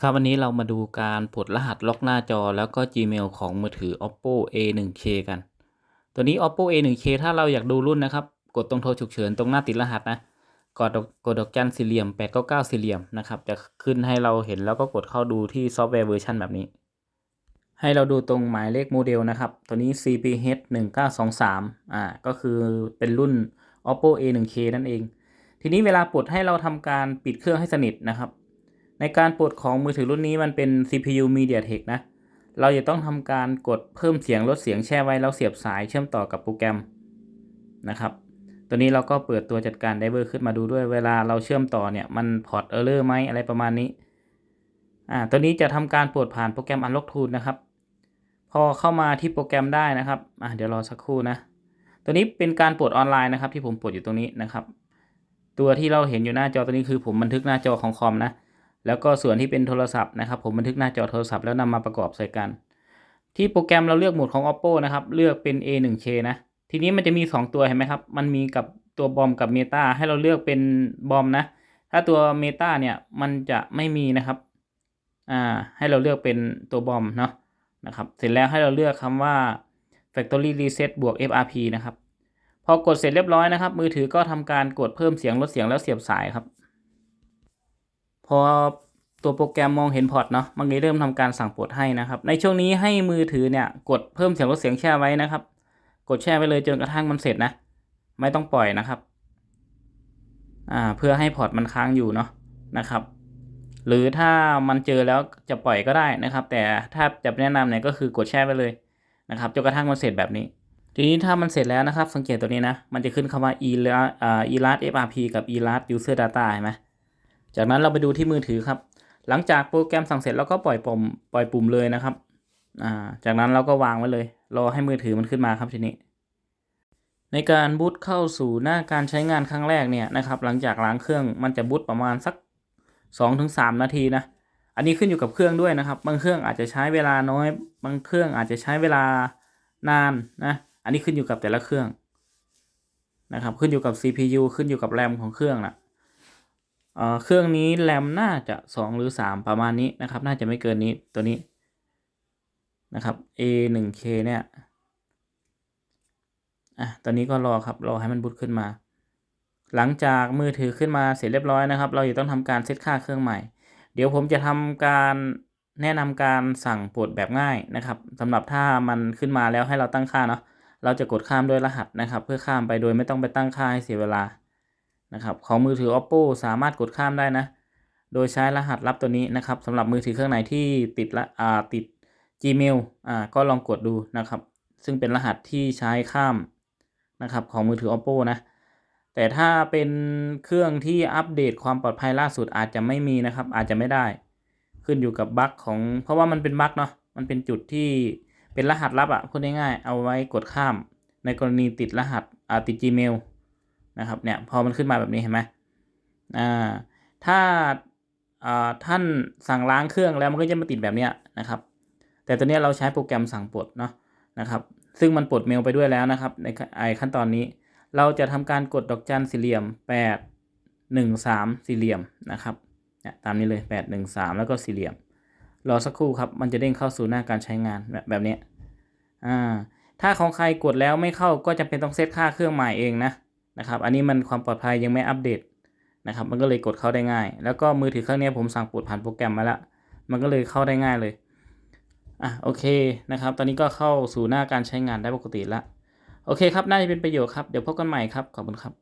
ครับวันนี้เรามาดูการปลดรหัสล็อกหน้าจอแล้วก็ Gmail ของมือถือ Oppo A1K กัน ตัวนี้ Oppo A1K ถ้าเราอยากดูรุ่นนะครับ กดตรงโทรฉุกเฉินตรงหน้าติดรหัสนะ กดดอกกดดอกจันสี่เหลี่ยม899สี่เหลี่ยมนะครับ จะขึ้นให้เราเห็นแล้วก็กดเข้าดูที่ซอฟต์แวร์เวอร์ชันแบบนี้ ให้เราดูตรงหมายเลขโมเดลนะครับ ตัวนี้ CPH 1923อ่า ก็คือเป็นรุ่น Oppo A1K นั่นเอง ทีนี้เวลาปลดให้เราทำการปิดเครื่องให้สนิทนะครับ ในการปลดของมือถือรุ่นนี้มันเป็น CPU MediaTek นะ เราจะต้องทำการกดเพิ่มเสียงลดเสียงแช่ไว้แล้วเสียบสายเชื่อมต่อกับโปรแกรมนะครับตัวนี้เราก็เปิดตัวจัดการไดเวอร์ขึ้นมาดูด้วยเวลาเราเชื่อมต่อเนี่ยมันพอร์ตเออร์เลอร์ไหมอะไรประมาณนี้อ่าตัวนี้จะทำการปลดผ่านโปรแกรม Unlock Tool นะครับ พอเข้ามาที่โปรแกรมได้นะครับอ่าเดี๋ยวรอสักครู่นะตัวนี้เป็นการปลดออนไลน์นะครับที่ผมปลดอยู่ตรงนี้นะครับ ตัวที่เราเห็นอยู่หน้าจอตัวนี้คือผมบันทึกหน้าจอของคอมนะ แล้วก็ส่วนที่เป็นโทรศัพท์นะครับ ผมบันทึกหน้าจอโทรศัพท์แล้วนำมาประกอบใส่กัน ที่โปรแกรมเราเลือกโหมดของ oppo นะครับเลือกเป็น a1k นะทีนี้มันจะมี 2 ตัวเห็นไหมครับ มันมีกับตัวบอมกับเมตาให้เราเลือกเป็นบอมนะ ถ้าตัวเมตาเนี่ยมันจะไม่มีนะครับ อ่า ให้เราเลือกเป็นตัวบอมเนาะ นะครับ เสร็จแล้วให้เราเลือกคำว่า factory reset บวก frp นะครับ พอกดเสร็จเรียบร้อยนะครับ มือถือก็ทำการกดเพิ่มเสียงลดเสียงแล้วเสียบสายครับ อตัวโปรแกรมมองเห็นพอร์ตเนาะมันก็เริ่มทำการสั่งปลดให้นะครับ ในช่วงนี้ให้มือถือเนี่ยกดเพิ่มเสียงลดเสียงแช่ไว้นะครับ กดแช่ไปเลยจนกระทั่งมันเสร็จนะ ไม่ต้องปล่อยนะครับอ่าเพื่อให้พอร์ตมันค้างอยู่เนาะนะครับ หรือถ้ามันเจอแล้วจะปล่อยก็ได้นะครับ แต่ถ้าจะแนะนำเนี่ยก็คือกดแช่ไปเลยนะครับจนกระทั่งมันเสร็จแบบนี้ ทีนี้ถ้ามันเสร็จแล้วนะครับ สังเกตตัวนี้นะมันจะขึ้นคำว่า e อ่า e l a s frp กับ e l a s user data เห็นไหม จากนั้นเราไปดูที่มือถือครับ หลังจากโปรแกรมสั่งเสร็จเราก็ปล่อยปุ่มปล่อยปุ่มเลยนะครับ อ่า จากนั้นเราก็วางไว้เลย รอให้มือถือมันขึ้นมาครับทีนี้ ในการบูตเข้าสู่หน้าการใช้งานครั้งแรกเนี่ยนะครับ หลังจากล้างเครื่องมันจะบูตประมาณสัก 2-3 นาทีนะ อันนี้ขึ้นอยู่กับเครื่องด้วยนะครับ บางเครื่องอาจจะใช้เวลาน้อย บางเครื่องอาจจะใช้เวลานานนะ อันนี้ขึ้นอยู่กับแต่ละเครื่องนะครับ ขึ้นอยู่กับ CPU ขึ้นอยู่กับแรมของเครื่องนะ เครื่องนี้แรมน่าจะ 2 หรือ 3 ประมาณนี้นะครับ น่าจะไม่เกินนี้ตัวนี้นะครับ A1K เนี่ยอะตอนนี้ก็รอครับ รอให้มันบูตขึ้นมา หลังจากมือถือขึ้นมาเสร็จเรียบร้อยนะครับ เราจะต้องทำการเซตค่าเครื่องใหม่ เดี๋ยวผมจะทำการแนะนำการสั่งปลดแบบง่ายนะครับสำหรับถ้ามันขึ้นมาแล้วให้เราตั้งค่าเนาะ เราจะกดข้ามด้วยรหัสนะครับ เพื่อข้ามไปโดยไม่ต้องไปตั้งค่าให้เสียเวลา นะครับของมือถือ oppo สามารถกดข้ามได้นะ โดยใช้รหัสลับตัวนี้นะครับสำหรับมือถือเครื่องไหนที่ติดละอ่าติด Gmail อ่าก็ลองกดดูนะครับ ซึ่งเป็นรหัสที่ใช้ข้ามนะครับของมือถือ oppo นะแต่ถ้าเป็นเครื่องที่อัปเดตความปลอดภัยล่าสุดอาจจะไม่มีนะครับ อาจจะไม่ได้ ขึ้นอยู่กับบั๊กของ เพราะว่ามันเป็นบั๊กเนาะมันเป็นจุดที่เป็นรหัสลับอะพูดง่ายๆเอาไว้กดข้าม ในกรณีติดรหัสอ่าติด Gmail นะครับเนี่ยพอมันขึ้นมาแบบนี้เห็นไหมอ่าถ้าอ่าท่านสั่งล้างเครื่องแล้วมันก็จะมาติดแบบเนี้ยนะครับ แต่ตัวเนี้ยเราใช้โปรแกรมสั่งปลดเนาะนะครับ ซึ่งมันปลดเมลไปด้วยแล้วนะครับในไอขั้นตอนนี้ เราจะทำการกดดอกจันสี่เหลี่ยมแปดหนึ่งสามสี่เหลี่ยมนะครับเนี่ยตามนี้เลยแปดหนึ่งสามแล้วก็สี่เหลี่ยมรอสักครู่ครับ มันจะเด้งเข้าสู่หน้าการใช้งานแบบแบบนี้อ่า ถ้าของใครกดแล้วไม่เข้าก็จะเป็นต้องเซตค่าเครื่องใหม่เองนะ นะครับ อันนี้มันความปลอดภัยยังไม่อัปเดตนะครับ มันก็เลยกดเข้าได้ง่าย แล้วก็มือถือเครื่องนี้ผมสั่งปลดผ่านโปรแกรมมาแล้วมันก็เลยเข้าได้ง่ายเลย อะโอเคนะครับ ตอนนี้ก็เข้าสู่หน้าการใช้งานได้ปกติแล้วโอเคครับ น่าจะเป็นประโยชน์ครับ เดี๋ยวพบกันใหม่ครับ ขอบคุณครับ